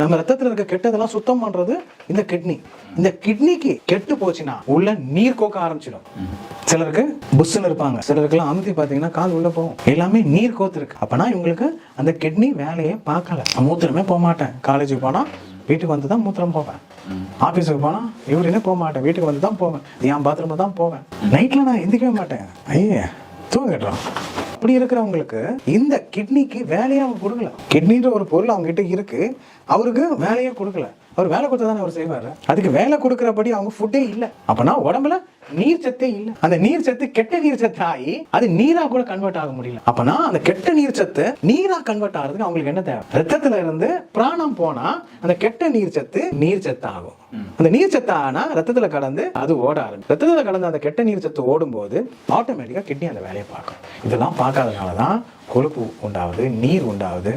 நம்ம ரத்தத்துல இருக்க கெட்டதெல்லாம் சுத்தம் பண்றது இந்த கிட்னி இந்த கிட்னிக்கு கெட்டு போச்சுன்னா உள்ள நீர் கோக்க ஆரம்பிச்சிடும். சிலருக்கு புஷ்ஷுன்னு இருப்பாங்க. சிலருக்குலாம் அமுத்தி பார்த்தீங்கன்னா கால் உள்ள போகும். எல்லாமே நீர் கோத்து இருக்கு. அப்பனா இவங்களுக்கு அந்த கிட்னி வேலையை பார்க்கல. மூத்திரமே போக மாட்டேன். காலேஜுக்கு போனா வீட்டுக்கு வந்து தான் மூத்திரம் போவேன். ஆஃபீஸுக்கு போனால் இவருனே போக மாட்டேன். வீட்டுக்கு வந்து தான் போவேன். என் பாத்ரூமில் தான் போவேன். நைட்டில் நான் எந்திக்கவே மாட்டேன். ஐயே தூங்கிடுறோம் அப்படி இருக்கிறவங்களுக்கு இந்த கிட்னிக்கு வேலையை அவங்க கொடுக்கல. கிட்னின்ற ஒரு பொருள் அவங்க கிட்ட இருக்கு. அவருக்கு வேலையை கொடுக்கல. அவர் வேலை கொடுத்தா தானே அவர் செய்வார்? அதுக்கு வேலை கொடுக்குறபடி அவங்க ஃபுட்டே இல்லை. அப்போனா உடம்புல நீர் சத்தே இல்லை. அந்த நீர் சத்து கெட்ட நீர் சத்து ஆகி அது நீரா கூட கன்வெர்ட் ஆக முடியல. அப்பனா அந்த கெட்ட நீர் சத்து நீரா கன்வெர்ட் ஆகிறதுக்கு அவங்களுக்கு என்ன தேவை? ரத்தத்துல இருந்து பிராணம் போனா அந்த கெட்ட நீர் சத்து நீர் சத்து ஆகும் அந்த நீர் சத்து ஆனா ரத்தத்துல கடந்து அது ஓட ஆரம்பிச்சு ரத்தத்துல கடந்து அந்த கெட்ட நீர் சத்து ஓடும்போது ஆட்டோமேட்டிக்கா கிட்னி அந்த வேலையை பார்க்கும். இதெல்லாம் பார்க்காதனால தான் கொழுப்பு உண்டாகுது நீர் உண்டாகுது.